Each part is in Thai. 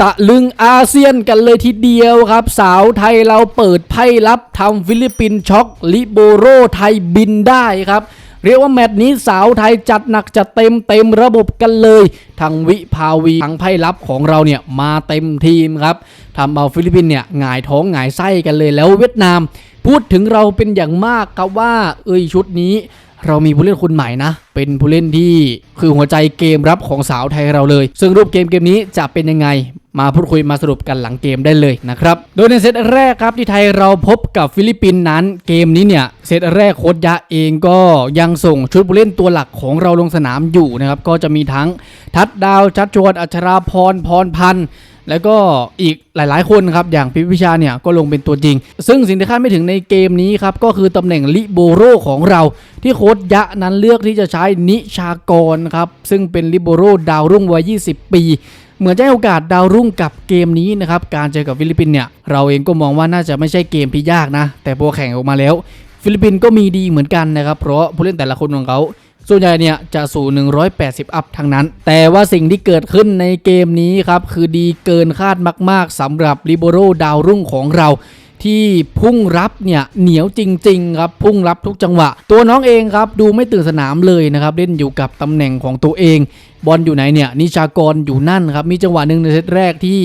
ตะลึงอาเซียนกันเลยทีเดียวครับ สาวไทยเราเปิดไพ่รับทำฟิลิปปินช็อกลิโบโรไทยบินได้ครับเรียกว่าแมตช์นี้สาวไทยจัดหนักจัดเต็มเต็มระบบกันเลยทางวิภาวีทางไพ่รับของเราเนี่ยมาเต็มทีมครับทำเอาฟิลิปปินเนี่ยหงายท้องหงายไส้กันเลยแล้วเวียดนาม พูดถึงเราเป็นอย่างมากครับว่า เอ้ยชุดนี้ เรามีผู้เล่นคนใหม่นะ เป็นผู้เล่นที่คือหัวใจเกมรับของสาวไทยเราเลย ซึ่งรูปเกมเกมนี้จะเป็นยังไง มาพูดคุยมาสรุปกันหลังเกมได้เลยนะครับ โดยในเซตแรกครับที่ไทยเราพบกับฟิลิปปินส์นั้น เกมนี้เนี่ยเซตแรกโค้ชยะเองก็ยังส่งชุดผู้เล่นตัวหลักของเราลงสนามอยู่นะครับก็จะมีทั้งทัดดาวชัดชวนอัชราพรพรพันธ์ แล้วก็อีกหลายๆ คนครับ อย่างพิพิชาเนี่ยก็ลงเป็นตัวจริง ซึ่งสิ่งที่คาดไม่ถึงในเกมนี้ครับ ก็คือตำแหน่งลิโบโรของเรา ที่โค้ชยะนั้นเลือกที่จะใช้นิชากรครับ ซึ่งเป็นลิโบโรดาวรุ่งวัย 20 ปีเหมือนจะให้โอกาสดาวรุ่งกับเกมนี้นะครับ การเจอกับฟิลิปปินเนี่ย เราเองก็มองว่าน่าจะไม่ใช่เกมที่ยากนะ แต่พอแข่งออกมาแล้ว ฟิลิปปินก็มีดีเหมือนกันนะครับ เพราะผู้เล่นแต่ละคนของเขา ส่วนใหญ่เนี่ยจะสู่ 180 อัพทั้งนั้น แต่ว่าสิ่งที่เกิดขึ้นในเกมนี้ครับ คือดีเกินคาดมาก ๆสำหรับลิโบโรดาวรุ่งของเราที่พุ่งรับเนี่ยเหนียวจริง ๆ ครับ พุ่งรับทุกจังหวะ ตัวน้องเองครับ ดูไม่ตื่นสนามเลยนะครับ เล่นอยู่กับตำแหน่งของตัวเอง บอลอยู่ไหนเนี่ยนิชากรอยู่นั่นครับ มีจังหวะหนึ่งในเซตแรกที่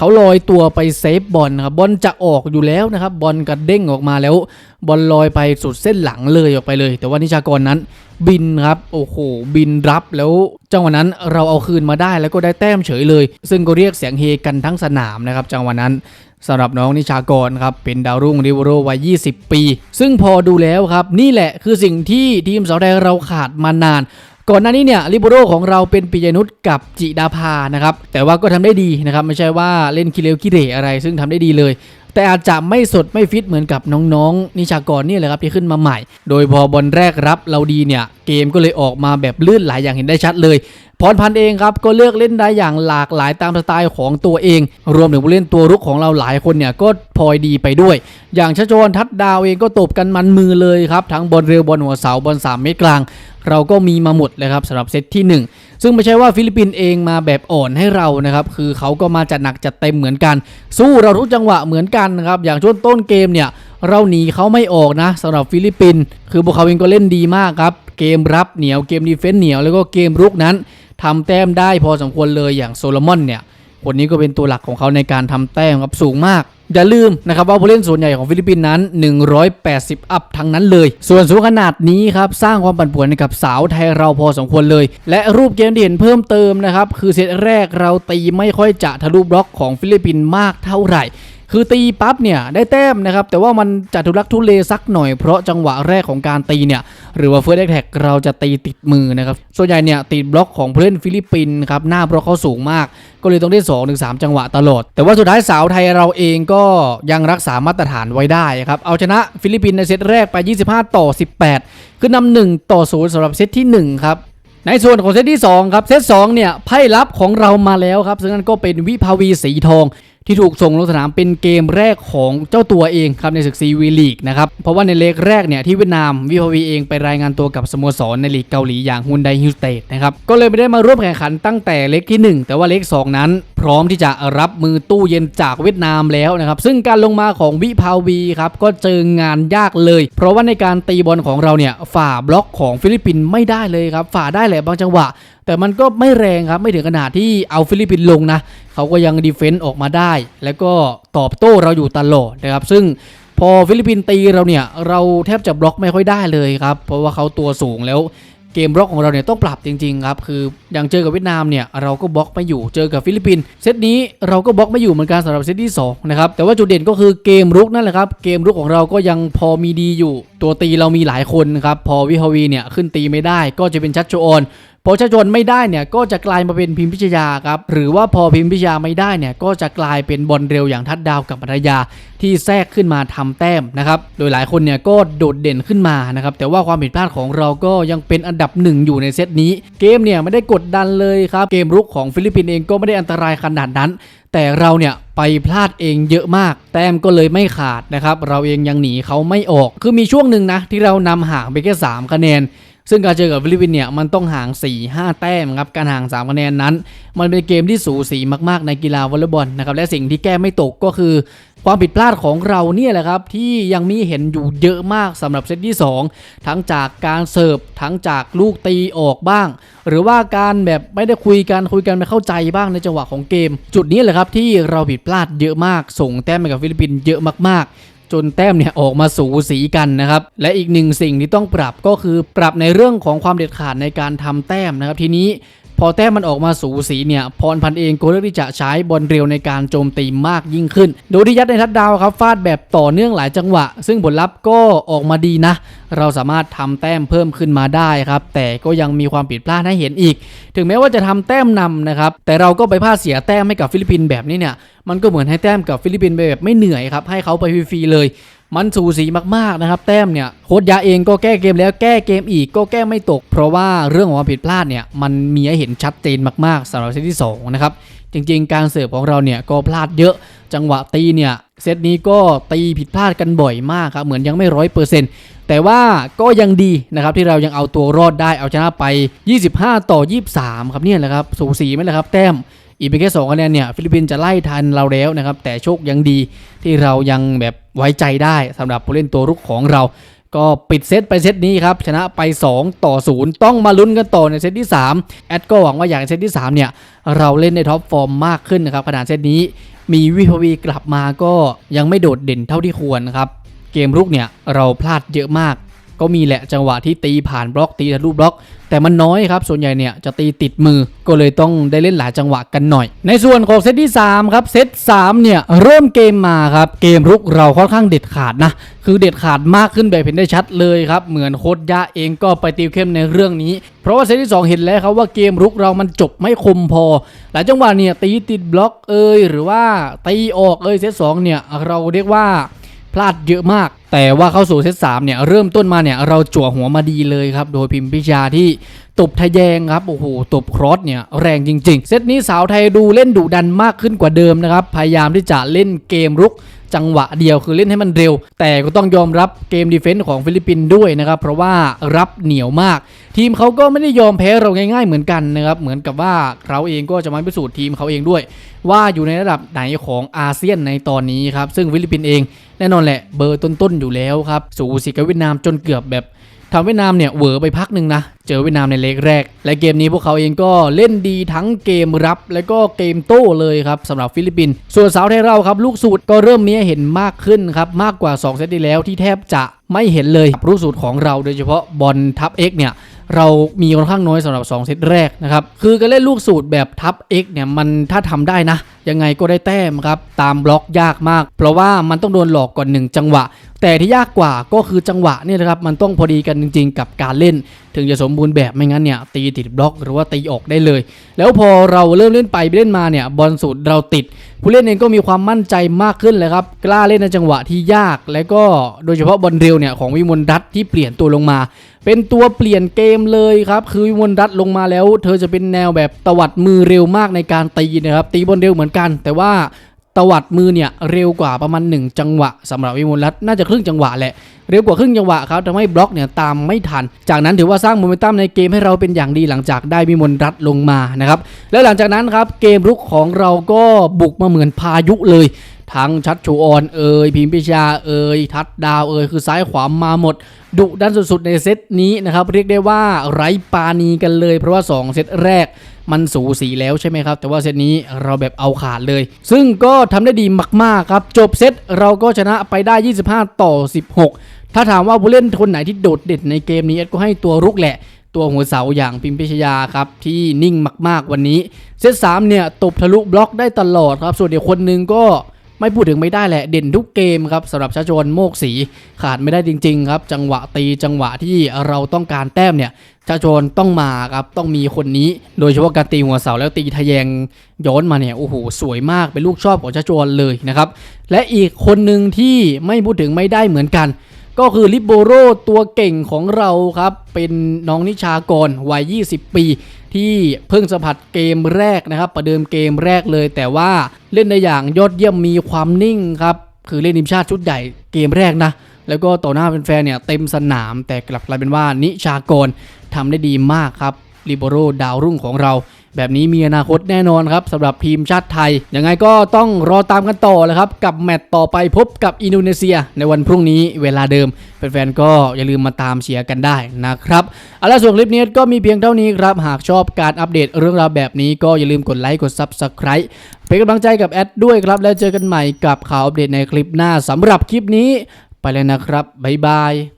เขาลอยตัวไปเซฟบอลครับบอลจะออกอยู่แล้วนะครับบอลกระเด้งออกมาแล้ว บอลลอยไปสุดเส้นหลังเลยออกไปเลย แต่ว่านิชากรนั้นบินครับโอ้โหบินรับแล้วจังหวะนั้นเราเอาคืนมาได้แล้วก็ได้แต้มเฉยเลย ซึ่งก็เรียกเสียงเฮกันทั้งสนามนะครับ จังหวะนั้นสำหรับน้องนิชากรครับเป็นดาวรุ่งริวโรวัย 20 ปี ซึ่งพอดูแล้วครับ นี่แหละคือสิ่งที่ทีมสาวไทยเราขาดมานาน ก่อนหน้านี้เนี่ยลิโบโรของเราเป็นปิยนุชกับจิดาภานะครับแต่ว่าก็ทำได้ดีนะครับไม่ใช่ว่าเล่นคิเลวคิเรอะไรซึ่งทำได้ดีเลย แต่อาจจะไม่สดไม่ฟิตเหมือนกับน้องๆ นิชากรนี่แหละครับที่ขึ้นมาใหม่ โดยพอบอลแรกรับเราดีเนี่ยเกมก็เลยออกมาแบบลื่นไหลยอย่างเห็นได้ชัดเลยพรพันธ์เองครับก็เลือกเล่นได้อย่างหลากหลายตามสไตล์ของตัวเอง รวมถึงผู้เล่นตัวรุกของเราหลายคนเนี่ยก็พลอยดีไปด้วย อย่างชโจนทัดดาวเองก็ตบกันมันมือเลยครับ ทั้งบอลเร็วบอลหัวเสาบอล3เมตรกลาง เราก็มีมาหมดเลยครับสำหรับเซตที่ 1 ซึ่งไม่ใช่ว่าฟิลิปปินส์เองมาแบบอ่อนให้เรานะครับคือเขาก็มาจัดหนักจัดเต็มเหมือนกัน สู้เราทุกจังหวะเหมือนกันนะครับอย่างช่วงต้นเกมเนี่ยเราหนีเขาไม่ออกนะสำหรับฟิลิปปินส์คือพวกเขาเองก็เล่นดีมากครับเกมรับเหนียวเกมดีเฟนส์เหนียวแล้วก็เกมรุกนั้นทำแต้มได้พอสมควรเลยอย่างโซโลมอนเนี่ยคนนี้ก็เป็นตัวหลักของเขาในการทำแต้มครับสูงมาก อย่าลืมนะครับว่าผู้เล่นส่วนใหญ่ของฟิลิปปินส์นั้น 180 อัพทั้งนั้นเลย ส่วนสูงขนาดนี้ครับสร้างความปั่นป่วนให้กับสาวไทยเราพอสมควรเลย และรูปเกมที่เห็นเพิ่มเติมนะครับคือเซตแรกเราตีไม่ค่อยจะทะลุบล็อกของฟิลิปปินส์มากเท่าไหร่ คือตีปั๊บเนี่ยได้แต้มนะครับ แต่ว่ามันจะทุลักทุเลสักหน่อยเพราะจังหวะแรกของการตีเนี่ย หรือว่าเฟิร์สแท็กเราจะตีติดมือนะครับ ส่วนใหญ่เนี่ยติดบล็อกของผู้เล่นฟิลิปปินส์ครับ หน้าบล็อกเขาสูงมาก ก็เลยต้องได้2อถึงสจังหวะตลอด แต่ว่าสุดท้ายสาวไทยเราเองก็ยังรักษามาตรฐานไว้ได้ครับ เอาชนะฟิลิปปินส์ในเซตแรกไป 25 ต่อ 18 ขึ้นนำ1ต่อ0สำหรับเซตที่1ครับในส่วนของเซตที่2ครับเซต2เนี่ยไพ่ลับของเรามาแล้วครับ ซึ่งนั่นก็เป็นวิภาวีสีทอง ที่ถูกส่งลงสนามเป็นเกมแรกของเจ้าตัวเองครับในศึกซีวีลีกนะครับเพราะว่าในเลกแรกเนี่ยที่เวียดนามวิภาวีเองไปรายงานตัวกับสโมสรในลีกเกาหลีอย่างฮุนไดฮิวสเตดนะครับก็เลยไม่ได้มาร่วมแข่งขันตั้งแต่เลกที่ 1 แต่ว่าเลก2นั้นพร้อมที่จะรับมือตู้เย็นจากเวียดนามแล้วนะครับ ซึ่งการลงมาของวิภาวีครับก็เจองานยากเลย เพราะว่าในการตีบอลของเราเนี่ยฝ่าบล็อกของฟิลิปปินส์ไม่ได้เลยครับ ฝ่าได้แหละบางจังหวะ แต่มันก็ไม่แรงครับไม่ถึงขนาดที่เอาฟิลิปปินส์ลงนะเขาก็ยังดีเฟนต์ออกมาได้ แล้วก็ตอบโต้เราอยู่ตลอดนะครับ ซึ่งพอฟิลิปปินส์ตีเราเนี่ยเราแทบจะบล็อกไม่ค่อยได้เลยครับเพราะว่าเขาตัวสูงแล้ว กมบล็อกของเราเนี่ยต้องปรับจริงๆครับคืออย่างเจอกับเวียดนามเนี่ยเราก็บล็อกไม่อยู่เจอกับฟิลิปปินส์เซตนี้เราก็บล็อกไม่อยู่เหมือนกันสำหรับเซตที่สองนะครับแต่ว่าจุดเด่นก็คือเกมรุกนั่นแหละครับเกมรุกของเราก็ยังพอมีดีอยู่ตัวตีเรามีหลายคนครับ พอวิภาวีเนี่ยขึ้นตีไม่ได้ก็จะเป็นชัดโชออนพอชัดโชออนไม่ได้เนี่ยก็จะกลายมาเป็นพิมพิชยาครับหรือว่าพอพิมพิชยาไม่ได้เนี่ยก็จะกลายเป็นบอลเร็วอย่างทัดดาวกับปัทยาที่แทรกขึ้นมาทำแต้มนะครับโดยหลายคนเนี่ยก็โดดเด่นขึ้นมานะครับแต่ว่าความผิดพลาดของเราก็ยังเป็นอันดับหนึ่งอยู่ในเซตนี้ เกมเนี่ยไม่ได้กดดันเลยครับเกมรุกของฟิลิปปินส์เองก็ไม่ได้อันตรายขนาดนั้นแต่เราเนี่ยไปพลาดเองเยอะมาก แต้มก็เลยไม่ขาดนะครับ เราเองยังหนีเขาไม่ออก คือมีช่วงหนึ่งนะ ที่เรานำห่างไปแค่ 3 คะแนน ซึ่งการเจอกับฟิลิปปินส์เนี่ยมันต้องห่าง 4-5 แต้มครับการห่าง 3 คะแนนนั้น มันเป็นเกมที่สูสีมากๆในกีฬาวอลเลย์บอลนะครับและสิ่งที่แก้ไม่ตกก็คือ ความผิดพลาดของเราเนี่ยแหละครับที่ยังมีเห็นอยู่เยอะมากสำหรับเซตที่ 2 ทั้งจากการเสิร์ฟทั้งจากลูกตีออกบ้าง หรือว่าการแบบไม่ได้คุยกันคุยกันไม่เข้าใจบ้างในจังหวะของเกม จุดนี้แหละครับที่เราผิดพลาดเยอะมาก ส่งแต้มไปกับฟิลิปปินส์เยอะมากๆจนแต้มเนี่ยออกมาสูสีกันนะครับ และอีกหนึ่งสิ่งที่ต้องปรับก็คือปรับในเรื่องของความเด็ดขาดในการทำแต้มนะครับ ทีนี้ พอแต้มมันออกมาสูสีเนี่ยพรพันเองก็เลือกที่จะใช้บอลเร็วในการโจมตีมากยิ่งขึ้น โดยที่ยัดในทัดดาวครับฟาดแบบต่อเนื่องหลายจังหวะ ซึ่งผลลัพธ์ก็ออกมาดีนะ เราสามารถทำแต้มเพิ่มขึ้นมาได้ครับ แต่ก็ยังมีความผิดพลาดให้เห็นอีก ถึงแม้ว่าจะทำแต้มนำนะครับ แต่เราก็ไปพลาดเสียแต้มให้กับฟิลิปปินส์แบบนี้เนี่ย มันก็เหมือนให้แต้มกับฟิลิปปินส์ไปแบบไม่เหนื่อยครับ ให้เขาไปฟรีๆเลย มันสูสีมากๆนะครับ แต้มเนี่ยโค้ชยาเองก็แก้เกมแล้วแก้เกมอีกก็แก้ไม่ตก เพราะว่าเรื่องของความผิดพลาดเนี่ยมันมีให้เห็นชัดเจนมากๆสำหรับเซตที่สองนะครับจริงๆ การเสิร์ฟของเราเนี่ยก็พลาดเยอะจังหวะตีเนี่ยเซตนี้ก็ตีผิดพลาดกันบ่อยมากครับเหมือนยังไม่ร้อยเปอร์เซ็นต์แต่ว่าก็ยังดีนะครับที่เรายังเอาตัวรอดได้เอาชนะไป 25 ต่อ 23 ครับเนี่ยแหละครับสูสีไหมล่ะครับ แต้ม อีกเพียงแค่สองคะแนนเนี่ยฟิลิปปินส์จะไล่ทันเราแล้วนะครับ แต่โชคยังดีที่เรายังแบบไว้ใจได้สำหรับผู้เล่นตัวรุกของเรา ก็ปิดเซตไปเซตนี้ครับ ชนะไป 2 ต่อ 0 ต้องมาลุ้นกันต่อในเซตที่ 3 แอดก็หวังว่าอย่างเซตที่ 3 เนี่ยเราเล่นในท็อปฟอร์มมากขึ้นนะครับขนาดเซตนี้มีวิภวีกลับมาก็ยังไม่โดดเด่นเท่าที่ควรครับเกมรุกเนี่ยเราพลาดเยอะมาก ก็มีแหละจังหวะที่ตีผ่านบล็อกตีทะลุบล็อก แต่มันน้อยครับ ส่วนใหญ่เนี่ยจะตีติดมือก็เลยต้องได้เล่นหลายจังหวะกันหน่อย ในส่วนของเซตที่ 3 ครับ เซต3เนี่ยเริ่มเกมมาครับเกมรุกเราค่อนข้างเด็ดขาดนะ คือเด็ดขาดมากขึ้นแบบเห็นได้ชัดเลยครับ เหมือนโคดยะเองก็ไปติวเข้มในเรื่องนี้ เพราะว่าเซตที่ 2 เห็นแล้วครับว่าเกมรุกเรามันจบไม่คมพอ หลายจังหวะเนี่ยตีติดบล็อกเอยหรือว่าตีออกเอยเซตสองเนี่ยเราเรียกว่า ลาดเยอะมาก แต่ว่าเข้าสู่เซตสามเนี่ยเริ่มต้นมาเนี่ยเราจั่วหัวมาดีเลยครับ โดยพิมพิชาที่ตบทะแยงครับโอ้โหตบครอสเนี่ยแรงจริง ๆ เซตนี้สาวไทยดูเล่นดุดันมากขึ้นกว่าเดิมนะครับพยายามที่จะเล่นเกมรุก จังหวะเดียวคือเล่นให้มันเร็ว แต่ก็ต้องยอมรับเกมดีเฟนส์ของฟิลิปปินส์ด้วยนะครับเพราะว่ารับเหนียวมาก ทีมเขาก็ไม่ได้ยอมแพ้เราง่ายๆเหมือนกันนะครับเหมือนกับว่าเราเองก็จะมาพิสูจน์ทีมเขาเองด้วย ว่าอยู่ในระดับไหนของอาเซียนในตอนนี้ครับซึ่งฟิลิปปินส์เองแน่นอนแหละเบอร์ต้นๆอยู่แล้วครับสูสีกับเวียดนามจนเกือบแบบ ทำเวียดนามเนี่ยเหวอไปพักหนึ่งนะ เจอเวียดนามในเลกแรก และเกมนี้พวกเขาเองก็เล่นดีทั้งเกมรับ และก็เกมโต้เลยครับสำหรับฟิลิปปินส์ส่วนสาวไทยเราครับ ลูกสูตรก็เริ่มมีให้เห็นมากขึ้นครับมากกว่า 2 เซตที่แล้วที่แทบจะไม่เห็นเลยลูกสูตรของเราโดยเฉพาะบอลทับ X เนี่ยเรามีค่อนข้างน้อยสำหรับ 2 เซตแรกนะครับ คือการเล่นลูกสูตรแบบทับ X เนี่ย มันถ้าทำได้นะ ยังไงก็ได้แต้มครับ ตามบล็อกยากมาก เพราะว่ามันต้องโดนหลอกก่อน 1 จังหวะ แต่ที่ยากกว่าก็คือจังหวะเนี่ยนะครับมันต้องพอดีกันจริง ๆ กับการเล่น ถึงจะสมบูรณ์แบบไม่งั้นเนี่ยตีติดบล็อกหรือว่าตีออกได้เลย แล้วพอเราเริ่มเล่นไปเล่นมาเนี่ยบอลสูตรเราติด ผู้เล่นเองก็มีความมั่นใจมากขึ้นเลยครับกล้าเล่นในจังหวะที่ยาก และก็โดยเฉพาะบอลเร็วเนี่ยของวิมลรัตที่เปลี่ยนตัวลงมา เป็นตัวเปลี่ยนเกมเลยครับคือวิมลรัตลงมาแล้ว เธอจะเป็นแนวแบบตวัดมือเร็วมากในการตีนะครับตีบอลเร็วเหมือนกัน แต่ว่า ตวัดมือเนี่ยเร็วกว่าประมาณ 1 จังหวะสำหรับวิมลรัตน์น่าจะครึ่งจังหวะแหละเร็วกว่าครึ่งจังหวะครับทำให้บล็อกเนี่ยตามไม่ทัน จากนั้นถือว่าสร้างโมเมนตัมในเกมให้เราเป็นอย่างดีหลังจากได้วิมลรัตน์ลงมานะครับแล้วหลังจากนั้นครับเกมรุกของเราก็บุกมาเหมือนพายุเลย ทั้งชัดชูออนเอ่ยพิมพิชาเอ่ยทัดดาวเอ่ยคือซ้ายขวามาหมด ดุดันสุดๆในเซตนี้นะครับ เรียกได้ว่าไร้ปาณีกันเลย เพราะว่า 2 เซตแรกมันสูสีแล้วใช่ไหมครับ แต่ว่าเซตนี้เราแบบเอาขาดเลย ซึ่งก็ทำได้ดีมากๆครับ จบเซตเราก็ชนะไปได้ 25 ต่อ 16 ถ้าถามว่าผู้เล่นคนไหนที่โดดเด่นในเกมนี้เอ็ดก็ให้ตัวรุกแหละตัวหัวเสาอย่างพิมพิชยาครับที่นิ่งมาก ๆ วันนี้ เซต3เนี่ยตบทะลุบล็อกได้ตลอดครับ ส่วนเดี๋ยวคนหนึงก็ ไม่พูดถึงไม่ได้แหละเด่นทุกเกมครับสำหรับชาชวนโมกสีขาดไม่ได้จริง ๆ ครับ จังหวะตีจังหวะที่เราต้องการแต้มเนี่ยชาชวนต้องมาครับต้องมีคนนี้ โดยเฉพาะการตีหัวเสาแล้วตีทะแยงย้อนมาเนี่ยโอ้โหสวยมากเป็นลูกชอบของชาชวนเลยนะครับและอีกคนหนึ่งที่ไม่พูดถึงไม่ได้เหมือนกันก็คือลิโบโรตัวเก่งของเราครับ เป็นน้องนิชากรวัย 20 ปี ที่เพิ่งสัมผัสเกมแรกนะครับ ประเดิมเกมแรกเลย แต่ว่าเล่นได้อย่างยอดเยี่ยมมีความนิ่งครับคือเล่นทีมชาติชุดใหญ่เกมแรกนะแล้วก็ต่อหน้าแฟนๆเนี่ยเต็มสนามแต่กลับกลายเป็นว่านิชากรทำได้ดีมากครับลิโบโรดาวรุ่งของเรา แบบนี้มีอนาคตแน่นอนครับสำหรับทีมชาติไทย ยังไงก็ต้องรอตามกันต่อเลยครับ กับแมตต์ต่อไปพบกับอินโดนีเซีย ในวันพรุ่งนี้เวลาเดิมแฟนๆก็อย่าลืมมาตามเชียร์กันได้นะครับเอาละส่วนคลิปนี้ก็มีเพียงเท่านี้ครับ หากชอบการอัปเดตเรื่องราวแบบนี้ก็อย่าลืมกดไลค์กด Subscribe เป็นกำลังใจกับแอดด้วยครับ แล้วเจอกันใหม่กับข่าวอัปเดตในคลิปหน้าสำหรับคลิปนี้ ไปเลยนะครับบ๊ายบาย